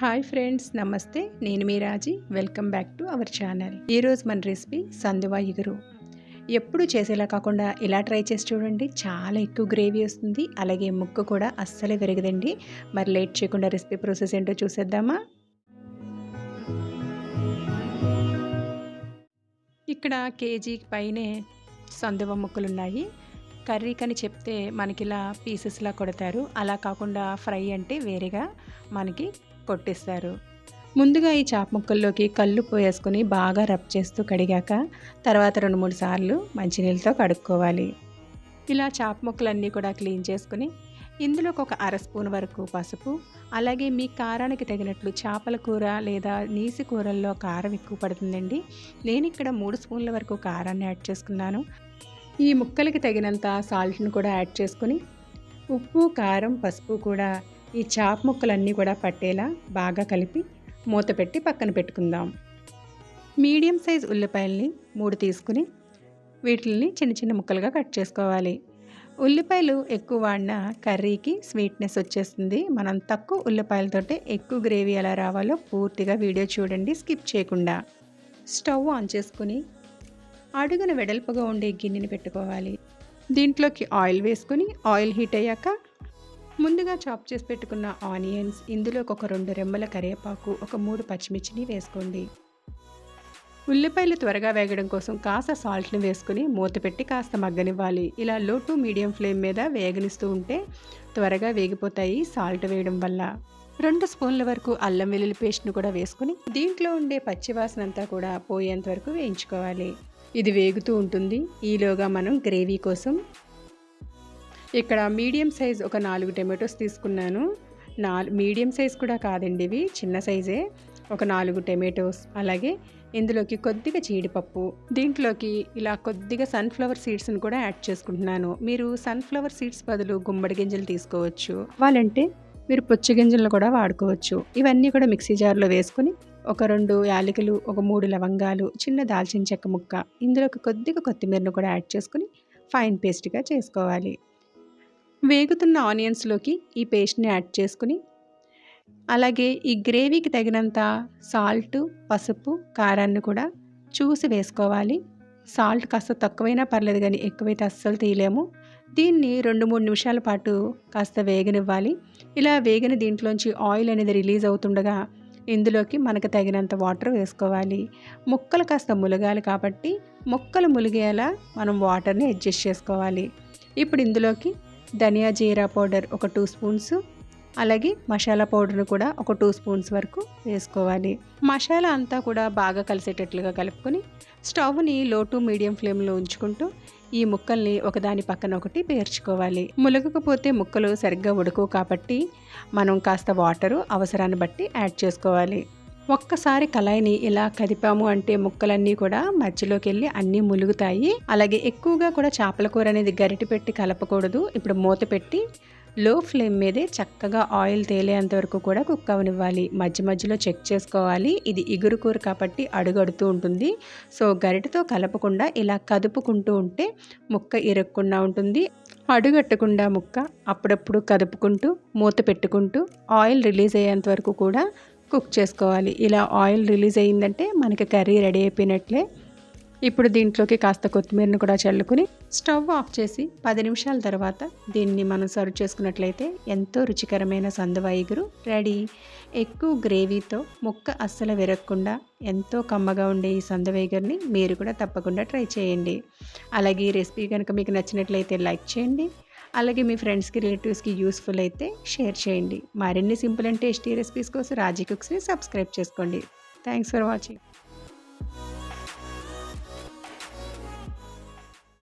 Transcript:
Hi friends నమస్తే. నేను మీ Raji. Welcome back to our channel. ఈరోజు మన రెసిపీ సందువా ఇగురు. ఎప్పుడు చేసేలా కాకుండా ఇలా ట్రై చేసి చూడండి. చాలా ఎక్కువ గ్రేవీ వస్తుంది. అలాగే ముక్కు కూడా అస్సలే విరగదండి. మరి లేట్ చేయకుండా రెసిపీ ప్రాసెస్ ఏంటో చూసేద్దామా? ఇక్కడ కేజీ పైనే సందువ ముక్కలు ఉన్నాయి కర్రీ కని చెప్తే మనకి ఇలా పీసెస్లా కొడతారు. అలా కాకుండా ఫ్రై అంటే వేరేగా మనకి కొట్టిస్తారు. ముందుగా ఈ చాప ముక్కల్లోకి కళ్ళు పోయేసుకొని బాగా రబ్ చేస్తూ కడిగాక తర్వాత రెండు మూడు సార్లు మంచినీళ్ళతో కడుక్కోవాలి. ఇలా చాప ముక్కలన్నీ కూడా క్లీన్ చేసుకుని ఇందులోకి ఒక అర స్పూన్ వరకు పసుపు అలాగే మీ కారానికి తగినట్లు చేపల కూర లేదా నీసి కూరల్లో కారం ఎక్కువ పడుతుందండి. నేను ఇక్కడ మూడు స్పూన్ల వరకు కారాన్ని యాడ్ చేసుకున్నాను. ఈ ముక్కలకి తగినంత సాల్ట్ని కూడా యాడ్ చేసుకుని ఉప్పు కారం పసుపు కూడా ఈ చాప్ ముక్కలన్నీ కూడా పట్టేలా బాగా కలిపి మూత పెట్టి పక్కన పెట్టుకుందాం. మీడియం సైజ్ ఉల్లిపాయల్ని మూడు తీసుకుని వీటిని చిన్న చిన్న ముక్కలుగా కట్ చేసుకోవాలి. ఉల్లిపాయలు ఎక్కువ వాడిన కర్రీకి స్వీట్నెస్ వచ్చేస్తుంది. మనం తక్కువ ఉల్లిపాయలతోటే ఎక్కువ గ్రేవీ ఎలా రావాలో పూర్తిగా వీడియో చూడండి స్కిప్ చేయకుండా. స్టవ్ ఆన్ చేసుకుని అడుగున వెడల్పుగా ఉండే గిన్నెని పెట్టుకోవాలి. దీంట్లోకి ఆయిల్ వేసుకుని ఆయిల్ హీట్ అయ్యాక ముందుగా చాప్ చేసి పెట్టుకున్న ఆనియన్స్ ఇందులో ఒక రెండు రెమ్మల కరివేపాకు ఒక మూడు పచ్చిమిర్చిని వేసుకోండి. ఉల్లిపాయలు త్వరగా వేగడం కోసం కాస్త సాల్ట్ని వేసుకుని మూత పెట్టి కాస్త మగ్గనివ్వాలి. ఇలా లో టు మీడియం ఫ్లేమ్ మీద వేగనిస్తూ ఉంటే త్వరగా వేగిపోతాయి సాల్ట్ వేయడం వల్ల. రెండు స్పూన్ల వరకు అల్లం వెల్లుల్లి పేస్ట్ను కూడా వేసుకుని దీంట్లో ఉండే పచ్చివాసన అంతా కూడా పోయేంత వరకు వేయించుకోవాలి. ఇది వేగుతూ ఉంటుంది. ఈలోగా మనం గ్రేవీ కోసం ఇక్కడ మీడియం సైజ్ ఒక నాలుగు టమాటోస్ తీసుకున్నాను. నాలుగు మీడియం సైజ్ కూడా కాదండి ఇవి చిన్న సైజే. ఒక నాలుగు టమాటోస్. అలాగే ఇందులోకి కొద్దిగా జీడిపప్పు. దీంట్లోకి ఇలా కొద్దిగా సన్ఫ్లవర్ సీడ్స్ని కూడా యాడ్ చేసుకుంటున్నాను. మీరు సన్ఫ్లవర్ సీడ్స్ బదులు గుమ్మడి గింజలు తీసుకోవచ్చు. వాళ్ళంటే మీరు పుచ్చ గింజలను కూడా వాడుకోవచ్చు. ఇవన్నీ కూడా మిక్సీ జార్లో వేసుకొని ఒక రెండు యాలకులు ఒక మూడు లవంగాలు చిన్న దాల్చిన చెక్క ముక్క ఇందులోకి కొద్దిగా కొత్తిమీరను కూడా యాడ్ చేసుకుని ఫైన్ పేస్ట్గా చేసుకోవాలి. వేగుతున్న ఆనియన్స్లోకి ఈ పేస్ట్ని యాడ్ చేసుకుని అలాగే ఈ గ్రేవీకి తగినంత సాల్ట్ పసుపు కారాన్ని కూడా చూసి వేసుకోవాలి. సాల్ట్ కాస్త తక్కువైనా పర్లేదు కానీ ఎక్కువైతే అస్సలు తీయలేము. దీన్ని రెండు మూడు నిమిషాల పాటు కాస్త వేగనివ్వాలి. ఇలా వేగిన దీంట్లోంచి ఆయిల్ అనేది రిలీజ్ అవుతుండగా ఇందులోకి మనకు తగినంత వాటర్ వేసుకోవాలి. ముక్కలు కాస్త ములగాలి కాబట్టి ముక్కలు ములిగేలా మనం వాటర్ని అడ్జస్ట్ చేసుకోవాలి. ఇప్పుడు ఇందులోకి ధనియా జీరా పౌడర్ ఒక టూ స్పూన్స్ అలాగే మసాలా పౌడర్ను కూడా ఒక టూ స్పూన్స్ వరకు వేసుకోవాలి. మసాలా అంతా కూడా బాగా కలిసేటట్లుగా కలుపుకొని స్టవ్ని లో టు మీడియం ఫ్లేమ్లో ఉంచుకుంటూ ఈ ముక్కల్ని ఒకదాని పక్కన ఒకటి పేర్చుకోవాలి. ములగకపోతే ముక్కలు సరిగ్గా ఉడకవు కాబట్టి మనం కాస్త వాటరు అవసరాన్ని బట్టి యాడ్ చేసుకోవాలి. ఒక్కసారి కళాయిని ఇలా కదిపాము అంటే ముక్కలన్నీ కూడా మధ్యలోకి వెళ్ళి అన్నీ ములుగుతాయి. అలాగే ఎక్కువగా కూడా చేపల కూర అనేది గరిటి పెట్టి కలపకూడదు. ఇప్పుడు మూత పెట్టి లో ఫ్లేమ్ మీదే చక్కగా ఆయిల్ తేలేంత వరకు కూడా కుక్ అవనివ్వాలి. మధ్య మధ్యలో చెక్ చేసుకోవాలి. ఇది ఇగురు కూర కాబట్టి అడుగడుతూ ఉంటుంది. సో గరిటతో కలపకుండా ఇలా కదుపుకుంటూ ఉంటే ముక్క ఇరగకుండా ఉంటుంది. అడుగట్టకుండా ముక్క అప్పుడప్పుడు కదుపుకుంటూ మూత పెట్టుకుంటూ ఆయిల్ రిలీజ్ అయ్యేంత వరకు కూడా కుక్ చేసుకోవాలి. ఇలా ఆయిల్ రిలీజ్ అయ్యిందంటే మనకి కర్రీ రెడీ అయిపోయినట్లే. ఇప్పుడు దీంట్లోకి కాస్త కొత్తిమీరను కూడా చల్లుకుని స్టవ్ ఆఫ్ చేసి పది నిమిషాల తర్వాత దీన్ని మనం సర్వ్ చేసుకున్నట్లయితే ఎంతో రుచికరమైన సందువాయిగురు రెడీ. ఎక్కువ గ్రేవీతో ముక్క అస్సలు విరగకుండా ఎంతో కమ్మగా ఉండే ఈ సందవేగర్ని మీరు కూడా తప్పకుండా ట్రై చేయండి. అలాగే ఈ రెసిపీ కనుక మీకు నచ్చినట్లయితే లైక్ చేయండి. అలాగే మీ ఫ్రెండ్స్కి రిలేటివ్స్కి యూస్ఫుల్ అయితే షేర్ చేయండి. మరిన్ని సింపుల్ అండ్ టేస్టీ రెసిపీస్ కోసం రాజీ కుక్స్ని సబ్స్క్రైబ్ చేసుకోండి. Thanks for watching.